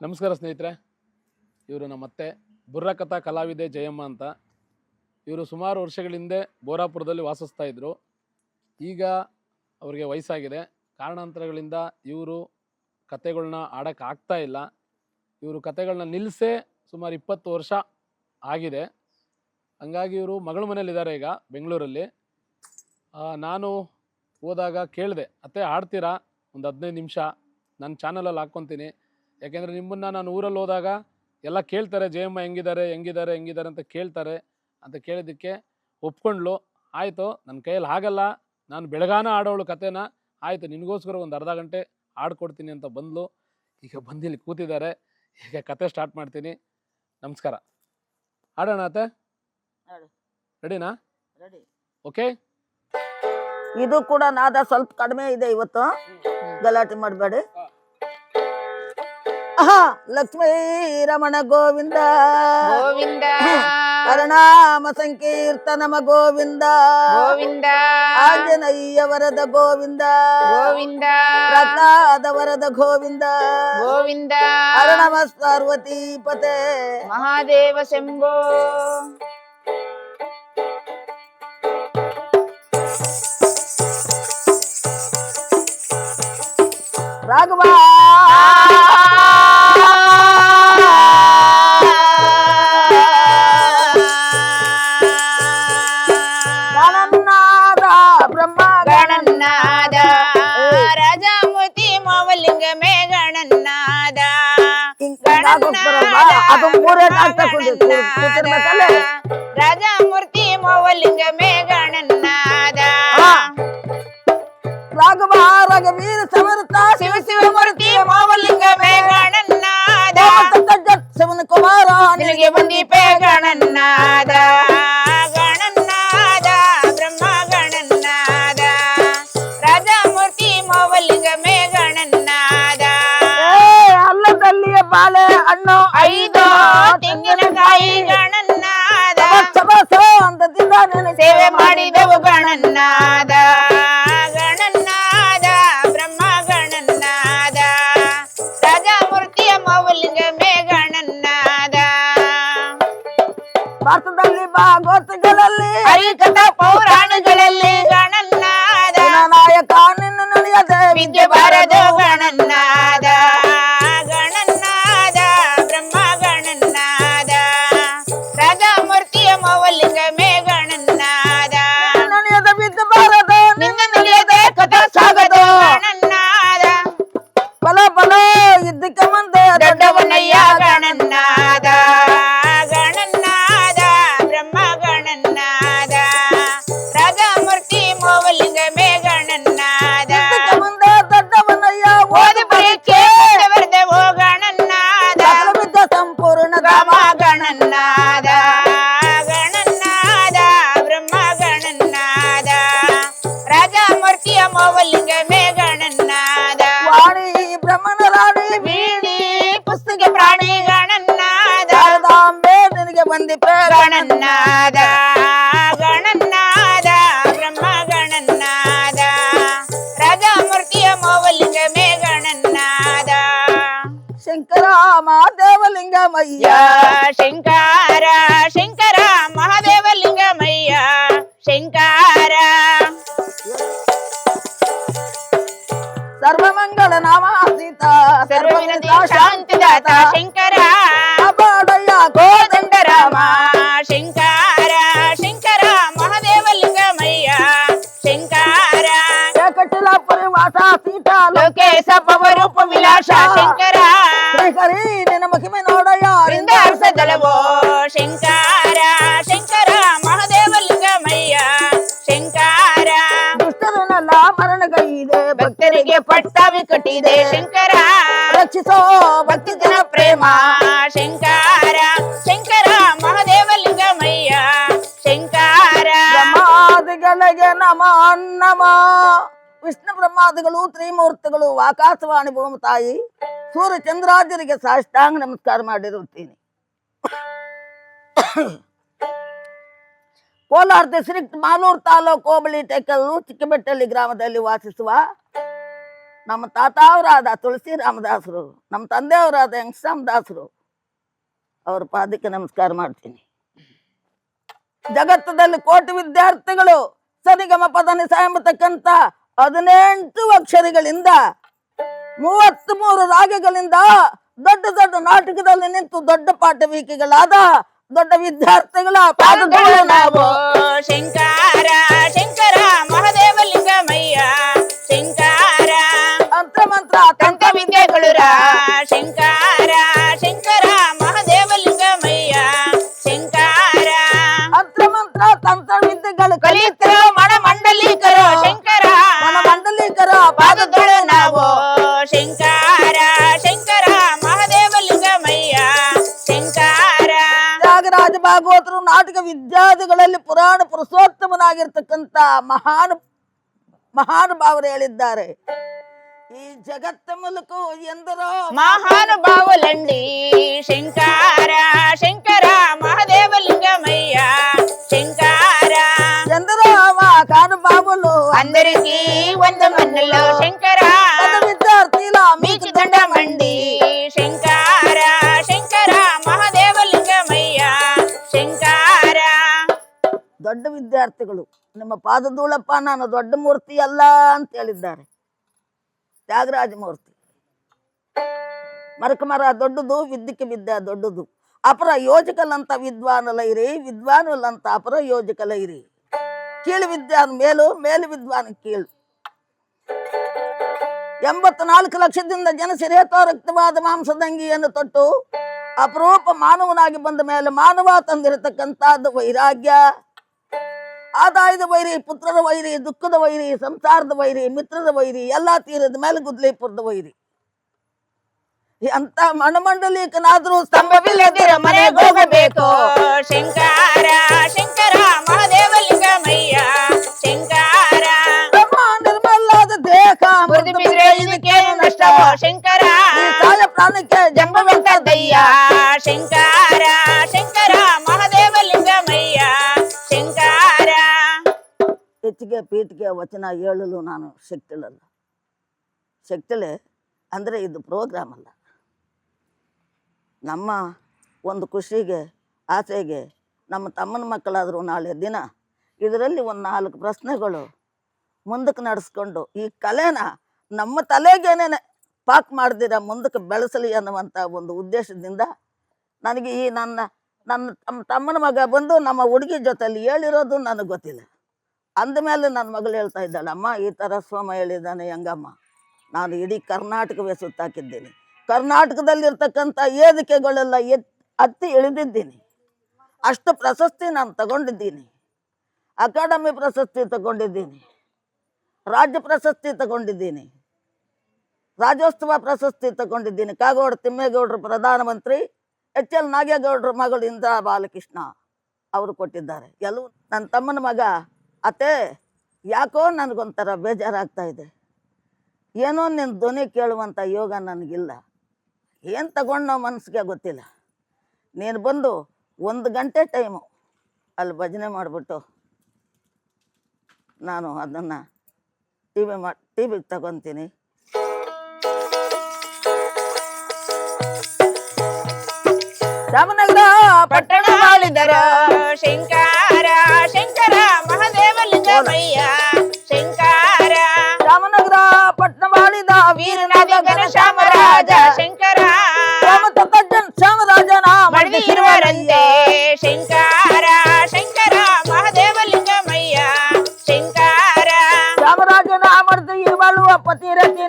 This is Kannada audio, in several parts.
ನಮಸ್ಕಾರ ಸ್ನೇಹಿತರೆ, ಇವರು ನಮ್ಮ ಅತ್ತೆ ಬುರ್ರಕಥಾ ಕಲಾವಿದೆ ಜಯಮ್ಮ ಅಂತ. ಇವರು ಸುಮಾರು ವರ್ಷಗಳ ಹಿಂದೆ ಬೋರಾಪುರದಲ್ಲಿ ವಾಸಿಸ್ತಾ ಇದ್ದರು ಈಗ ಅವರಿಗೆ ವಯಸ್ಸಾಗಿದೆ. ಕಾರಣಾಂತರಗಳಿಂದ ಇವರು ಕತೆಗಳನ್ನ ಆಡೋಕ್ಕೆ ಆಗ್ತಾ ಇಲ್ಲ. ಇವರು ಕತೆಗಳನ್ನ ನಿಲ್ಲಿಸೇ ಸುಮಾರು ಇಪ್ಪತ್ತು ವರ್ಷ ಆಗಿದೆ. ಹಂಗಾಗಿ ಇವರು ಮಗಳ ಮನೇಲಿದ್ದಾರೆ ಈಗ ಬೆಂಗಳೂರಲ್ಲಿ. ನಾನು ಹೋದಾಗ ಕೇಳಿದೆ, ಅತ್ತೆ, ಆಡ್ತೀರಾ? ಒಂದು ಹದಿನೈದು ನಿಮಿಷ. ನನ್ನ ಚಾನಲಲ್ಲಿ ಹಾಕ್ಕೊತೀನಿ ಯಾಕೆಂದರೆ ನಿಮ್ಮನ್ನು ನಾನು ಊರಲ್ಲಿ ಹೋದಾಗ ಎಲ್ಲ ಕೇಳ್ತಾರೆ ಜಯಮ್ಮ ಹೆಂಗಿದ್ದಾರೆ ಹೆಂಗಿದ್ದಾರೆ ಹೆಂಗಿದ್ದಾರೆ ಅಂತ ಕೇಳ್ತಾರೆ ಅಂತ ಕೇಳಿದ್ದಕ್ಕೆ ಒಪ್ಕೊಂಡ್ಲು. ಆಯಿತು ನನ್ನ ಕೈಯಲ್ಲಿ ಆಗಲ್ಲ ನಾನು ಬೆಳಗಾನ ಆಡೋಳು ಕತೆನ ಆಯಿತು ನಿನಗೋಸ್ಕರ ಒಂದು ಅರ್ಧ ಗಂಟೆ ಆಡ್ಕೊಡ್ತೀನಿ ಅಂತ ಬಂದ್ಲು. ಈಗ ಬಂದಿಲ್ಲಿ ಕೂತಿದ್ದಾರೆ. ಈಗ ಕತೆ ಸ್ಟಾರ್ಟ್ ಮಾಡ್ತೀನಿ. ನಮಸ್ಕಾರ. ಆಡೋಣ ಅತ್ತೆ? ರೆಡಿನಾ? ರೆಡಿ. ಓಕೆ? ಇದು ಕೂಡ ನಾದ ಸ್ವಲ್ಪ ಕಡಿಮೆ ಇದೆ ಇವತ್ತು. ಗಲಾಟೆ ಮಾಡಬೇಡಿ. లక్ష్మీ రమణ గోవింద. గోవింద. పరణామ సంకీర్తనమ గోవింద. గోవింద. ఆంజనయ్య వరద గోవింద. గోవింద. ప్రహ్లాద వరద గోవింద. గోవింద. అరుణమ పార్వతీపతే మహాదేవ శంభో. రాఘవా. రాజామూర్తి మోవలింగమే గణన్నాదా రాఘవ రఘవీర సమరత శివ శివమూర్తి మోవలింగమే గణన్నాదా శివన్ కుమార నిలిగే బంది పే గణన్ ಭಾರತದಲ್ಲಿ ಭಾಗವತಗಳಲ್ಲಿ ಹರಿಕಥಾ ಪೌರಾಣಗಳಲ್ಲಿ ಗಣನಾದ ನಾಯಕ ನಿನ್ನ ನಡೆಯದೆ ವಿದ್ಯೆ ಬಾರದು ಗಣನಾದ வந்து பேரணநாதா கணநாதா பிரம்ம கணநாதா ராஜாமூர்த்திய மோவலிங்கமே கணநாதா. சங்கரா மாதேவலிங்கம் ஐயா சங்கரா சங்கரா மகாதேவலிங்கம் ஐயா சங்கரா சர்வமங்கல நாமா சீதா சர்வவினதா சாந்தி சங்கரா. ಶ್ರೀಹರಿ ನಿನ್ನ ಮಹಿಮೆ ನೋಡಯ್ಯ ಬೃಂದಾರ್ಸದಲವೋ ಶಂಕರ ಶಂಕರ ಮಹಾದೇವ ಲಿಂಗಮಯ್ಯ ಶಂಕರ ದುಷ್ಟರನ್ನೆಲ್ಲ ಮರಣಗೈದೆ ಭಕ್ತರಿಗೆ ಪಟ್ಟಾವಿ ಕಟ್ಟಿದೆ ಶಂಕರ ರಕ್ಷಿಸೋ ಭಕ್ತಿ ಭಕ್ತಿಜನ ಪ್ರೇಮ ಶಂಕರ ಶಂಕರ ಮಹಾದೇವ ಲಿಂಗಮಯ್ಯ ಶಂಕರ ಬ್ರಹ್ಮಾದಿಗಳಿಗೆ ನಮ ನಮ ವಿಷ್ಣು ಬ್ರಹ್ಮಾದಿಗಳು ತ್ರಿಮೂರ್ತಿಗಳು ಆಕಾಶವಾಣಿ ಭೂಮಿ ತಾಯಿ ಸೂರ್ಯ ಚಂದ್ರಾದ್ಯರಿಗೆ ಸಾಷ್ಟಾಂಗ ನಮಸ್ಕಾರ ಮಾಡಿರುತ್ತೀನಿ. ಕೋಲಾರ ಡಿಸ್ಟ್ರಿಕ್ಟ್ ಮಾಲೂರು ತಾಲೂಕು, ಹೋಬಳಿ ಟೆಕಲ್ಲು ಚಿಕ್ಕಬೆಟ್ಟಳ್ಳಿ ಗ್ರಾಮದಲ್ಲಿ ವಾಸಿಸುವ ನಮ್ಮ ತಾತ ಅವರಾದ ತುಳಸಿ ರಾಮದಾಸರು ನಮ್ಮ ತಂದೆಯವರಾದ ದಾಸರು ಅವ್ರ ಪಾದಕ್ಕೆ ನಮಸ್ಕಾರ ಮಾಡ್ತೀನಿ. ಜಗತ್ತದಲ್ಲಿ ಕೋಟಿ ವಿದ್ಯಾರ್ಥಿಗಳು ಸರಿಗಮ ಪದನಿ ಸಾಯಂಬತಕ್ಕಂತ ಹದಿನೆಂಟು ಅಕ್ಷರಗಳಿಂದ ಮೂವತ್ತ್ ಮೂರು ರಾಗಗಳಿಂದ ದೊಡ್ಡ ದೊಡ್ಡ ನಾಟಕದಲ್ಲಿ ನಿಂತು ದೊಡ್ಡ ಪಾಠವೀಕೆಗಳಾದ ದೊಡ್ಡ ವಿದ್ಯಾರ್ಥಿಗಳ ಪಾದಗಳು ನಾವು. ಶಂಕರ ಶಂಕರ ಮಹಾದೇವ ಲಿಂಗಮಯ್ಯ. ಶಂಕರ. ತಂತ್ರ ಮಂತ್ರ ತಂತ್ರ ವಿದ್ಯೆಗಳು ಶಂಕರ ಶಂಕರ ಮಹಾದೇವ ಲಿಂಗಮಯ್ಯ. ಶಂಕರ. ತಂತ್ರ ಮಂತ್ರ ತಂತ್ರ ಭಾಗವತರು ನಾಟಕ ವಿದ್ಯಾರ್ಥಿಗಳಲ್ಲಿ ಪುರಾಣ ಪುರುಷೋತ್ತಮನಾಗಿರ್ತಕ್ಕಂಥ ಮಹಾನ್ ಮಹಾನುಭಾವರು ಹೇಳಿದ್ದಾರೆ ಈ ಜಗತ್ತ ಮೂಲಕ ಎಂದರೋ ಮಹಾನುಭಾವುಲಂಡಿ ಶಂಕರ ಶಂಕರ ಮಹಾದೇವ ಲಿಂಗಮಯ್ಯ ಶಂಕರ ఎందరో కానుబాబులు అందరికీ వంద మన్నులో ವಿದ್ಯಾರ್ಥಿಗಳು, ನಿಮ್ಮ ಪಾದಧೂಳಪ್ಪ ನಾನು ದೊಡ್ಡ ಮೂರ್ತಿ ಅಲ್ಲ ಅಂತ ಹೇಳಿದ್ದಾರೆ. ತ್ಯಾಗರಾಜ ಮೂರ್ತಿ. ಮರಕ ಮರ ದೊಡ್ಡದು ವಿದ್ಯಕ್ಕೆ ವಿದ್ಯಾ ದೊಡ್ಡದು. ಅಪರ ಯೋಜಕಲಂತ ವಿದ್ವಾನುಲೈರಿ ವಿದ್ವಾನುಲಂತ ಅಪರ ಯೋಜಕಲೈರಿ ಕೀಳು ವಿದ್ಯಾನ್ ಮೇಲು ಮೇಲು ವಿದ್ವಾನ್ ಕೀಳು. ಎಂಬತ್ನಾಲ್ಕು ಲಕ್ಷದಿಂದ ಜನ ಸಿರೇತೋ ರಕ್ತವಾದ ಮಾಂಸದಂಗಿಯನ್ನು ತೊಟ್ಟು, ಅಪರೂಪ ಮಾನವನಾಗಿ ಬಂದ ಮೇಲೆ ಮಾನವ ತಂದಿರತಕ್ಕಂಥದ್ದು ವೈರಾಗ್ಯ. ಆದಾಯದ ವೈರಿ ಪುತ್ರದ ವೈರಿ, ದುಃಖದ ವೈರಿ, ಸಂಸಾರದ ವೈರಿ ಮಿತ್ರದ ವೈರಿ, ಎಲ್ಲಾ ತೀರದ ಮೇಲೆ ಗುದ್ಲೇಪುರದ ವೈರಿ. ಅಂತ ಮಣಮಂಡಲೀಕನಾದ್ರೂ ಸ್ತಂಭವಿಲ್ಲದಿರ ಮನೆಗೆ ಹೋಗಬೇಕು. ಶಂಕರ ವಚನ ಹೇಳಲು ನಾನು ಶಕ್ತಿಳಲ್ಲ. ಶಕ್ತಿಲೆ ಅಂದರೆ ಇದು ಪ್ರೋಗ್ರಾಮ್ ಅಲ್ಲ. ನಮ್ಮ ಒಂದು ಖುಷಿಗೆ, ಆಸೆಗೆ, ನಮ್ಮ ತಮ್ಮನ ಮಕ್ಕಳಾದರೂ ನಾಳೆ ದಿನ ಇದರಲ್ಲಿ ಒಂದು ನಾಲ್ಕು ಪ್ರಶ್ನೆಗಳು ಮುಂದಕ್ಕೆ ನಡೆಸ್ಕೊಂಡು ಈ ಕಲೆನ ನಮ್ಮ ತಲೆಗೇನೆ ಪಾಕ್ ಮಾಡ್ದಿರ ಮುಂದಕ್ಕೆ ಬೆಳೆಸಲಿ ಅನ್ನುವಂಥ ಒಂದು ಉದ್ದೇಶದಿಂದ ನನಗೆ ಈ ನನ್ನ ನನ್ನ ತಮ್ಮ, ತಮ್ಮನ ಮಗ ಬಂದು ನಮ್ಮ ಹುಡುಗಿ ಜೊತೆಯಲ್ಲಿ ಹೇಳಿರೋದು ನನಗೆ ಗೊತ್ತಿಲ್ಲ. ಅಂದಮೇಲೆ ನನ್ನ ಮಗಳು ಹೇಳ್ತಾ ಇದ್ದಾಳೆ, ಅಮ್ಮ, ಈ ಥರ ಸೋಮ ಹೇಳಿದ್ದಾನೆ ಹೆಂಗಮ್ಮ? ನಾನು ಇಡೀ ಕರ್ನಾಟಕವೇ ಸುತ್ತಾಕಿದ್ದೀನಿ. ಕರ್ನಾಟಕದಲ್ಲಿರ್ತಕ್ಕಂಥ ವೇದಿಕೆಗಳೆಲ್ಲ ಎತ್ ಹತ್ತಿ ಇಳಿದಿದ್ದೀನಿ. ಅಷ್ಟು ಪ್ರಶಸ್ತಿ ನಾನು ತಗೊಂಡಿದ್ದೀನಿ. ಅಕಾಡೆಮಿ ಪ್ರಶಸ್ತಿ ತಗೊಂಡಿದ್ದೀನಿ. ರಾಜ್ಯ ಪ್ರಶಸ್ತಿ ತಗೊಂಡಿದ್ದೀನಿ. ರಾಜ್ಯೋತ್ಸವ ಪ್ರಶಸ್ತಿ ತಗೊಂಡಿದ್ದೀನಿ. ಕಾಗೋಡು ತಿಮ್ಮೇಗೌಡರು ಪ್ರಧಾನಮಂತ್ರಿ ಎಚ್ ಎಲ್ ನಾಗೇಗೌಡರ ಮಗಳು ಇಂದಿರಾ ಬಾಲಕೃಷ್ಣ ಅವರು ಕೊಟ್ಟಿದ್ದಾರೆ. ಎಲ್ಲವೂ ನನ್ನ ತಮ್ಮನ ಮಗ ಅತ್ತೆ, ಯಾಕೋ ನನಗೊಂಥರ ಬೇಜಾರಾಗ್ತಾ ಇದೆ. ಏನೋ ನಿನ್ನ ಧ್ವನಿ ಕೇಳುವಂಥ ಯೋಗ ನನಗಿಲ್ಲ. ಏನು ತಗೊಂಡೋ ಮನಸ್ಸಿಗೆ ಗೊತ್ತಿಲ್ಲ. ನೀನು ಬಂದು ಒಂದು ಗಂಟೆ ಟೈಮು ಅಲ್ಲಿ ಭಜನೆ ಮಾಡಿಬಿಟ್ಟು ನಾನು ಅದನ್ನು ಟಿ ವಿ ಮಾ ಟಿ ವಿಗೆ ತಗೊತೀನಿ. ಪಟ್ಟಣ ಶಂಕರ ಶಂಕರ ಮಹಾದೇವ ಲಿಂಗಮಯ್ಯ ಶಂಕರ ರಾಮನಗರ ಪಟ್ಟಣ ಮಾಡಿದ ವೀರನಾದ ಘನಶ್ಯಾಮರಾಜ ಶಂಕರ ರಾಮತಜ್ಜನ್ ಶ್ಯಾಮರಾಜನ ಮಡದಿ ಇರುವರಂತೆ ಶಂಕರ ಶಂಕರ ಮಹಾದೇವ ಲಿಂಗಮಯ್ಯ ಶಂಕರ ಶ್ಯಾಮರಾಜನ ಮರ್ದು ಇರುವಳುವ ಪತಿರತಿ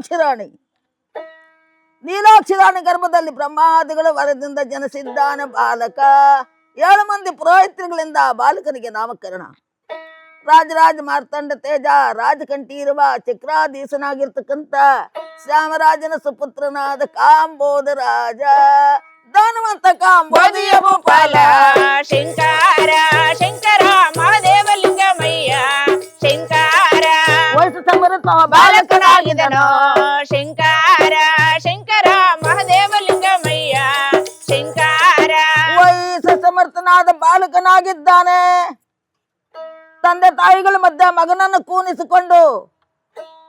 ನೀಲಾಕ್ಷರಾಣಿ. ನೀಲಾಕ್ಷಿರಾಣಿ ಗರ್ಭದಲ್ಲಿ ಬ್ರಹ್ಮಾದಿಗಳ ವರದಿಂದ ಜನಿಸಿದ್ದಾನೆ ಬಾಲಕ. ಏಳು ಮಂದಿ ಪುರೋಹಿತರುಗಳಿಂದ ಆ ಬಾಲಕನಿಗೆ ನಾಮಕರಣ. ರಾಜರಾಜ ಮಾರ್ತಂಡ ತೇಜ ರಾಜಕಂಠಿ ಇರುವ ಚಕ್ರಾಧೀಶನಾಗಿರ್ತಕ್ಕಂಥ ಶ್ಯಾಮರಾಜನ ಸುಪುತ್ರನಾದ ಕಾಂಬೋದ ರಾಜ ದಾನವಂತ ಕಾಂಬೋದಿಯ ಭೂಪಾಲ, ಶಂಕರ ಶಂಕರ, ಮಹಾದೇವ ಲಿಂಗಮಯ್ಯ. ಶಂಕರ ವಯಸ್ಸು ಬಾಲಕನಾಗಿದನೋ? ಶಂಕರ ಶಂಕರ ಮಹದೇವಲಿಂಗಮಯ್ಯ ಶಂಕರ. ವಯಸ್ಸ ಸಮರ್ಥನಾದ ಬಾಲಕನಾಗಿದ್ದಾನೆ. ತಂದೆ ತಾಯಿಗಳ ಮಧ್ಯೆ ಮಗನನ್ನು ಕೂನಿಸಿಕೊಂಡು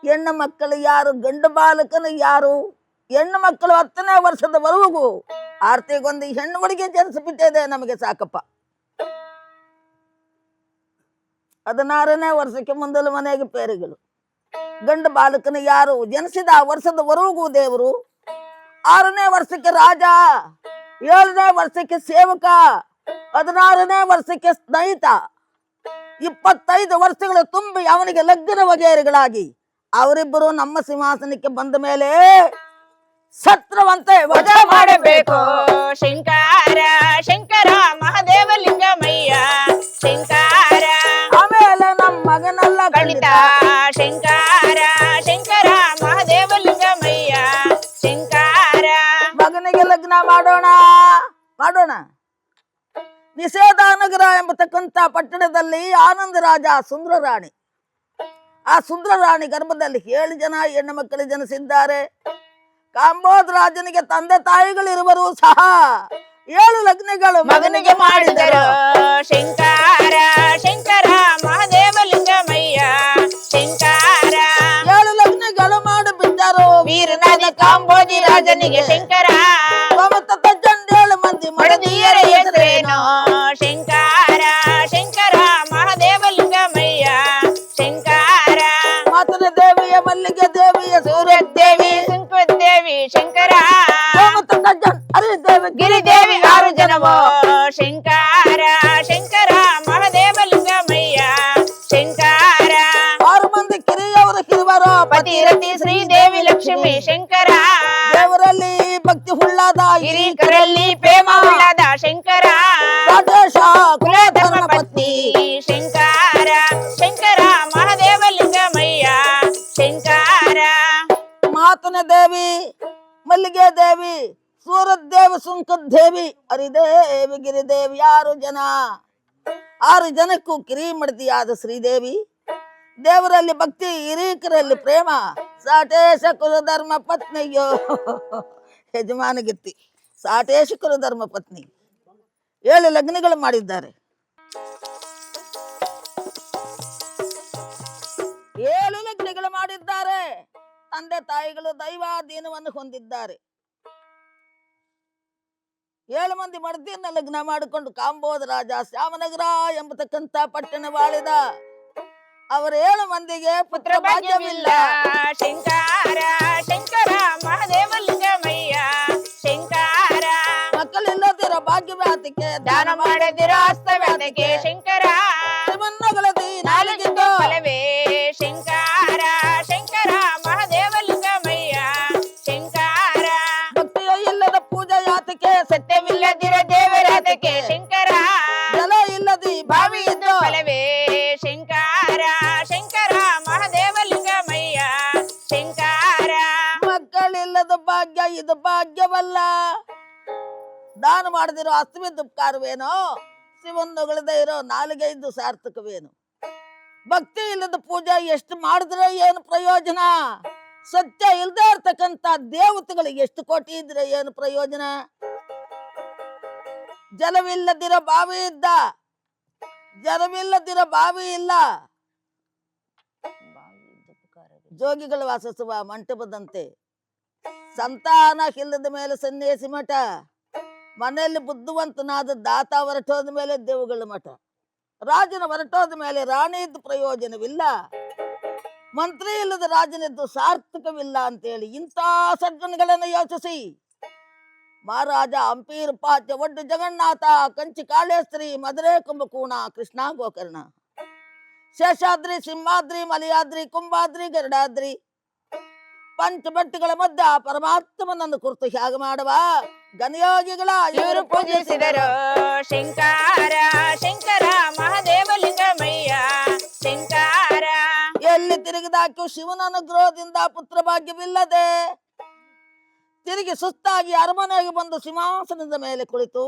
ಹೆಣ್ಣು ಮಕ್ಕಳು ಯಾರು ಗಂಡು ಬಾಲಕನು ಯಾರು ಹೆಣ್ಣು ಮಕ್ಕಳು ಹತ್ತನೇ ವರ್ಷದವರೆಗೂ ಆರ್ತಿಗೊಂದು ಹೆಣ್ಣು ಹುಡುಗಿ ಜನಿಸಿಬಿಟ್ಟಿದೆ ನಮಗೆ ಸಾಕಪ್ಪ. ಹದಿನಾರನೇ ವರ್ಷಕ್ಕೆ ಮುಂದಲ ಮನೆಗೆ ಪೇರಿಗಳು. ಗಂಡು ಬಾಲಕನ ಯಾರು? ಜನಿಸಿದ ವರ್ಷದ ವರ್ಷದವರೆಗೂ ದೇವರು. ಆರನೇ ವರ್ಷಕ್ಕೆ ರಾಜ ಏಳನೇ ವರ್ಷಕ್ಕೆ ಸೇವಕ ಹದಿನಾರನೇ ವರ್ಷಕ್ಕೆ ಸ್ನೇಹಿತ ಇಪ್ಪತ್ತೈದು ವರ್ಷಗಳು ತುಂಬಿ ಅವನಿಗೆ ಲಗ್ನ ವಗೇರಿಗಳಾಗಿ. ಅವರಿಬ್ಬರು ನಮ್ಮ ಸಿಂಹಾಸನಕ್ಕೆ ಬಂದ ಮೇಲೆ ಸತ್ರವಂತೆ ವಜ ಮಾಡಬೇಕು. ಶಂಕರ ಶಂಕರ ಮಹದೇವಲಿಂಗಮಯ್ಯ. ಶಂಕರ. ಆಮೇಲೆ ನಮ್ಮ ಮಗನೆಲ್ಲ ಗಣಿತ. ಲಗ್ನ ಮಾಡೋಣ. ಮಾಡೋಣ. ನಿಷೇಧಾನಗರ ಎಂಬತಕ್ಕಂಥ ಪಟ್ಟಣದಲ್ಲಿ ಆನಂದ ರಾಜ ಸುಂದರ ರಾಣಿ ಆ ಸುಂದರ ರಾಣಿ ಗರ್ಭದಲ್ಲಿ ಏಳು ಜನ ಹೆಣ್ಣು ಮಕ್ಕಳು ಜನಿಸಿದ್ದಾರೆ. ಕಾಂಬೋದ್ ರಾಜನಿಗೆ ತಂದೆ ತಾಯಿಗಳಿರುವರು ಸಹ ಏಳು ಲಗ್ನಗಳು ಮಗನಿಗೆ ಮಾಡಿದರು. ಶಂಕರ ಶಂಕರ ಮಹದೇವಲಿಂಗಮಯ್ಯ ಕಾಂಬೋಜಿ ರಾಜನಿಗೆ ಶಂಕರ ಏಳು ಮಂದಿ ಮಡದಿಯರ ಮಡದಿಯರ ಹೆಸರೇನು ಶಂಕರ ಶಂಕರ ಮಹದೇವಲಿಂಗಮಯ್ಯ ಶಂಕರ ಮಾತನ ದೇವಿಯ ಮಲ್ಲಿಗೆ ದೇವಿಯ ಸೂರ್ಯ ದೇವಿ ಸುಂಕದೇವಿ ಶಂಕರ ಅರೆ ದೇವಿ ಗಿರಿದೇವಿ ಆರು ಜನವೋ ಶಂಕರ ಶಂಕರ ಪತಿರತಿ ಶ್ರೀದೇವಿ ಲಕ್ಷ್ಮಿ ಶಂಕರ. ದೇವರಲ್ಲಿ ಭಕ್ತಿ ಹುಳ್ಳಾದ ಹಿರಿಕರಲ್ಲಿ ಪ್ರೇಮ ಹುಳ್ಳಾದ ಶಂಕರ. ರಾಜೇಶ ಕುಲ ಧರ್ಮ ಪತ್ನಿ ಶಂಕರ ಶಂಕರ ಮಹದೇವಲಿಂಗಮಯ್ಯ ಶಂಕರ. ಮಾತನ ದೇವಿ ಮಲ್ಲಿಗೆ ದೇವಿ ಸೂರದೇವ ಸುಂಕದ ದೇವಿ ಹರಿದೇವಿ ಗಿರಿದೇವಿ ಆರು ಜನ. ಆರು ಜನಕ್ಕೂ ಕಿರಿಮಡದಿಯಾದ ಶ್ರೀದೇವಿ ದೇವರಲ್ಲಿ ಭಕ್ತಿ ಹಿರೀಕರಲ್ಲಿ ಪ್ರೇಮ. ಸಾಟೇಶ ಕುಲಧರ್ಮ ಪತ್ನಿಯೋ. ಯಜಮಾನಗಿತ್ತಿ ಸಾಟೇಶ ಕುಲಧರ್ಮ ಪತ್ನಿ. ಏಳು ಲಗ್ನಗಳು ಮಾಡಿದ್ದಾರೆ. ಏಳು ಲಗ್ನಗಳು ಮಾಡಿದ್ದಾರೆ. ತಂದೆ ತಾಯಿಗಳು ದೈವಾಧೀನವನ್ನು ಹೊಂದಿದ್ದಾರೆ. ಏಳು ಮಂದಿ ಮಡದಿಯನ್ನ ಲಗ್ನ ಮಾಡಿಕೊಂಡು ಕಾಂಬೋದ ರಾಜ ಶ್ಯಾಮನಗರ ಎಂಬತಕ್ಕಂಥ ಪಟ್ಟಣ ಬಾಳಿದ ಅವರ ಏಳು ಮಂದಿಗೆ ಪುತ್ರ ಪುತ್ರ ಭಾಗ್ಯವಿಲ್ಲ ಭಾಗ್ಯವಿಲ್ಲ ಶಂಕರ ಶಂಕರ ಮಹದೇವಲಿಂಗಮಯ್ಯ ಶಂಕರ ಮಕ್ಕಳಿಲ್ಲದಿರೋ ಭಾಗ್ಯವ್ಯಾತಿಗೆ ದಾನ ಮಾಡದಿರ ಹಸ್ತವ್ಯಾತಕ್ಕೆ ಶಂಕರ ಮಾಡದಿರೋ ಅಸ್ತವಿದ್ದ ಉಪಕಾರವೇನೋ? ಶಿವನ್ನೊಗಳದೇ ಇರೋ ನಾಲ್ಗೈದು ಸಾರ್ಥಕವೇನು? ಭಕ್ತಿ ಇಲ್ಲದ ಪೂಜೆ ಎಷ್ಟು ಮಾಡಿದ್ರೆ ಏನು ಪ್ರಯೋಜನ? ಸತ್ಯ ಇಲ್ಲದೆ ಇರ್ತಕ್ಕಂತ ದೇವತೆಗಳಿಗೆ ಎಷ್ಟು ಕೋಟಿ ಇದ್ರೆ ಏನು ಪ್ರಯೋಜನ? ಜಲವಿಲ್ಲದಿರೋ ಬಾವಿ ಇದ್ದ, ಜಲವಿಲ್ಲದಿರೋ ಬಾವಿ ಇಲ್ಲ. ಜೋಗಿಗಳು ವಾಸಿಸುವ ಮಂಟಪದಂತೆ. ಸಂತಾನ ಇಲ್ಲದ ಮೇಲೆ ಸನ್ಯಾಸಿ ಮಠ. ಮನೆಯಲ್ಲಿ ಬುದ್ಧಿವಂತನಾದ ದಾತ ಹೊರಟೋದ ಮೇಲೆ ದೇವುಗಳ ಮಠ. ರಾಜನ ಹೊರಟೋದ ಮೇಲೆ ರಾಣಿಯದ್ದು ಪ್ರಯೋಜನವಿಲ್ಲ. ಮಂತ್ರಿ ಇಲ್ಲದ ರಾಜನಿದ್ದು ಸಾರ್ಥಕವಿಲ್ಲ ಅಂತೇಳಿ ಇಂಥ ಸಜ್ಜನಗಳನ್ನು ಯೋಚಿಸಿ. ಮಹಾರಾಜ ಅಂಪೀರ್ ಪಾಚ ಒಡ್ಡು ಜಗನ್ನಾಥ, ಕಂಚಿ ಕಾಳೇಶ್ವರಿ ಮಧುರೆ ಕುಂಭಕೋಣ ಕೃಷ್ಣ ಗೋಕರ್ಣ ಶೇಷಾದ್ರಿ, ಸಿಂಹಾದ್ರಿ, ಮಲಯಾದ್ರಿ, ಕುಂಭಾದ್ರಿ, ಗರುಡಾದ್ರಿ. ಪಂಚಬಟ್ಟೆಗಳ ಮಧ್ಯ ಪರಮಾತ್ಮನನ್ನು ಕುರಿತು ಹೇಗೆ ಮಾಡುವ ಗಣಯೋಗಿಗಳ ಇವರು ಪೂಜಿಸಿದರು. ಶಂಕರ ಶಂಕರ ಮಹದೇವಲಿಂಗಮಯ್ಯ ಶಂಕರ. ಎಲ್ಲಿ ತಿರುಗಿದಾಕ್ಯೂ ಶಿವನ ಅನುಗ್ರಹದಿಂದ ಪುತ್ರ ಭಾಗ್ಯವಿಲ್ಲದೆ ತಿರುಗಿ ಸುಸ್ತಾಗಿ ಅರಮನೆಗೆ ಬಂದು ಸಿಂಹಾಸನದ ಮೇಲೆ ಕುಳಿತು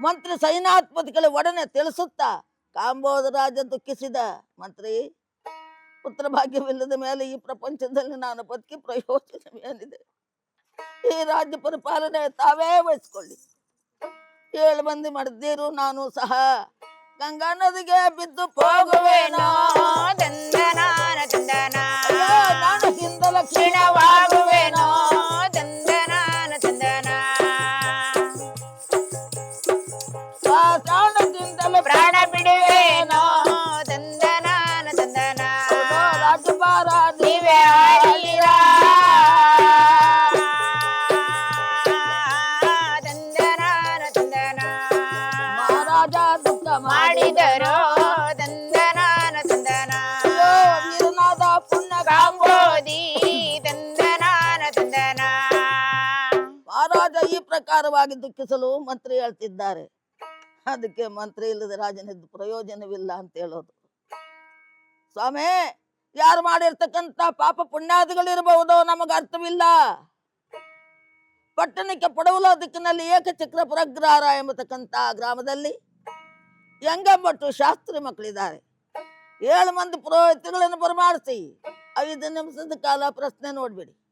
ಮಂತ್ರಿ ಸೈನಾಧಿಪತಿಗಳ ಒಡನೆ ತಿಳಿಸುತ್ತಾ ಕಾಂಬೋದ ರಾಜ ದುಃಖಿಸಿದ ಮಂತ್ರಿ ಪುತ್ರ ಭಾಗ್ಯವಿಲ್ಲದ ಮೇಲೆ ಈ ಪ್ರಪಂಚದಲ್ಲಿ ನಾನು ಬದುಕಿ ಪ್ರಯೋಜನವೇನಿದೆ ಈ ರಾಜ್ಯ ಪರಿಪಾಲನೆ ತಾವೇ ವಹಿಸ್ಕೊಳ್ಳಿ. ಏಳು ಮಂದಿ ಮಾಡಿದ್ದೀರು ನಾನು ಸಹ ಗಂಗಾ ನದಿಗೆ ಬಿದ್ದು ಹೋಗುವೇನೋ ದಂದನಾನ ಚಂದನ? ನಾನು ಹಿಂದಲ ಪ್ರಕಾರವಾಗಿ ದುಃಖಿಸಲು ಮಂತ್ರಿ ಹೇಳ್ತಿದ್ದಾರೆ. ಅದಕ್ಕೆ ಮಂತ್ರಿ ಇಲ್ಲದ ರಾಜನಿದ್ದು ಪ್ರಯೋಜನವಿಲ್ಲ ಅಂತ ಹೇಳೋದು. ಸ್ವಾಮಿ, ಯಾರು ಮಾಡಿರ್ತಕ್ಕಂಥ ಪಾಪ ಪುಣ್ಯಾದಿಗಳಿರಬಹುದು, ನಮಗೆ ಅರ್ಥವಿಲ್ಲ. ಪಟ್ಟಣಕ್ಕೆ ಪಡವಲ ದಿಕ್ಕಿನಲ್ಲಿ ಏಕಚಕ್ರ ಪುರಗ್ರಹಾರ ಎಂಬತಕ್ಕಂತ ಗ್ರಾಮದಲ್ಲಿ ಹೆಂಗಂಬಟ್ಟು ಶಾಸ್ತ್ರಿ ಮಕ್ಕಳಿದ್ದಾರೆ. ಏಳು ಮಂದಿ ಪುರೋಹಿತಗಳನ್ನು ಬರಮಾಡಿಸಿ, ಐದು ನಿಮಿಷದ ಕಾಲ ಪ್ರಶ್ನೆ ನೋಡ್ಬಿಡಿ.